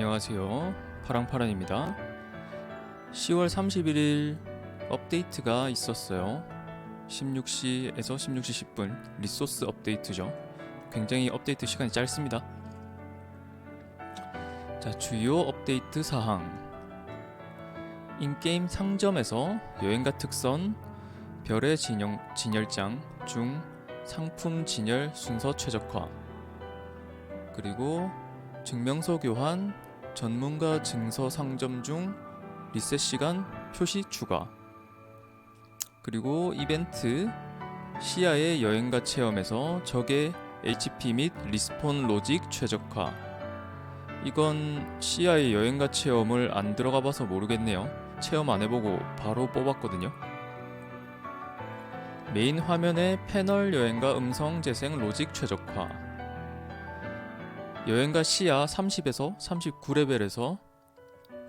안녕하세요. 파랑파란입니다. 10월 31일 업데이트가 있었어요. 16시에서 16시 10분 리소스 업데이트죠. 굉장히 업데이트 시간이 짧습니다. 자, 주요 업데이트 사항. 인게임 상점에서 여행가 특선, 별의 진영, 진열장 중 상품 진열 순서 최적화. 그리고 증명서 교환, 전문가 증서 상점 중 리셋 시간 표시 추가. 그리고 이벤트 시야의 여행가 체험에서 적의 HP 및 리스폰 로직 최적화. 이건 시야의 여행가 체험을 안 들어가 봐서 모르겠네요. 체험 안 해보고 바로 뽑았거든요. 메인 화면에 패널 여행가 음성 재생 로직 최적화. 여행가 시야 30에서 39레벨에서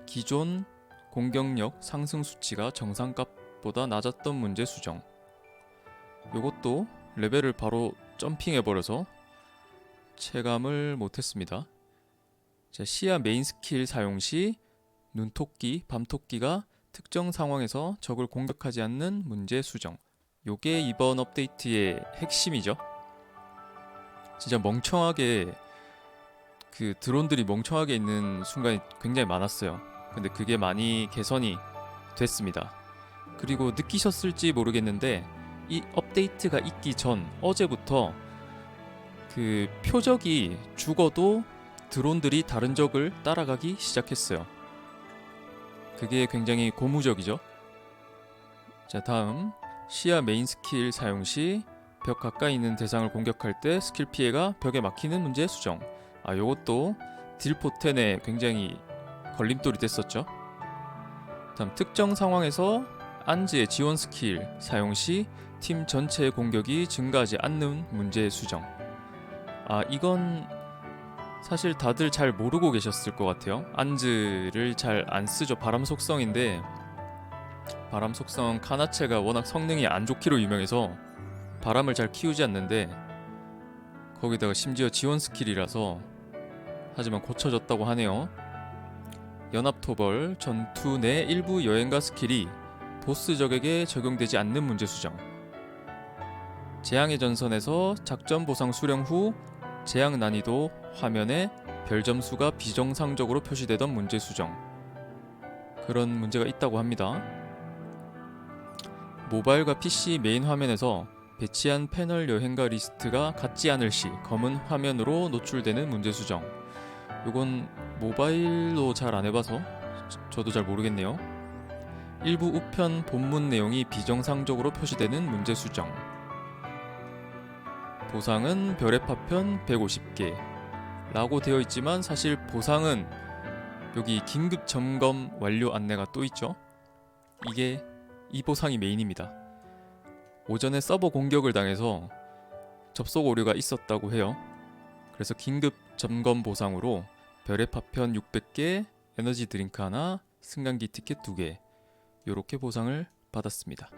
기존 공격력 상승 수치가 정상값보다 낮았던 문제 수정. 요것도 레벨을 바로 점핑해버려서 체감을 못했습니다. 자, 시야 메인 스킬 사용 시 눈토끼, 밤토끼가 특정 상황에서 적을 공격하지 않는 문제 수정. 요게 이번 업데이트의 핵심이죠. 진짜 멍청하게 그 드론들이 멍청하게 있는 순간이 굉장히 많았어요. 근데 그게 많이 개선이 됐습니다. 그리고 느끼셨을지 모르겠는데 이 업데이트가 있기 전 어제부터 그 표적이 죽어도 드론들이 다른 적을 따라가기 시작했어요. 그게 굉장히 고무적이죠. 자, 다음 시야 메인 스킬 사용 시 벽 가까이 있는 대상을 공격할 때 스킬 피해가 벽에 막히는 문제 수정. 아, 요것도 딜포텐에 굉장히 걸림돌이 됐었죠. 다음 특정 상황에서 안즈의 지원 스킬 사용 시 팀 전체의 공격이 증가하지 않는 문제 수정. 아, 이건 사실 다들 잘 모르고 계셨을 것 같아요. 안즈를 잘 안 쓰죠. 바람 속성인데 바람 속성 카나체가 워낙 성능이 안 좋기로 유명해서 바람을 잘 키우지 않는데 거기다가 심지어 지원 스킬이라서 하지만 고쳐졌다고 하네요. 연합토벌 전투 내 일부 여행가 스킬이 보스 적에게 적용되지 않는 문제 수정. 재앙의 전선에서 작전 보상 수령 후 재앙 난이도 화면에 별 점수가 비정상적으로 표시되던 문제 수정. 그런 문제가 있다고 합니다. 모바일과 PC 메인 화면에서 배치한 패널 여행가 리스트가 같지 않을 시 검은 화면으로 노출되는 문제 수정. 요건 모바일로 잘 안 해봐서 저- 저도 잘 모르겠네요. 일부 우편 본문 내용이 비정상적으로 표시되는 문제 수정. 보상은 별의 파편 150개 라고 되어 있지만 사실 보상은 여기 긴급 점검 완료 안내가 또 있죠. 이게 이 보상이 메인입니다. 오전에 서버 공격을 당해서 접속 오류가 있었다고 해요. 그래서 긴급 점검 보상으로 별의 파편 600개, 에너지 드링크 하나, 승강기 티켓 2개 이렇게 보상을 받았습니다.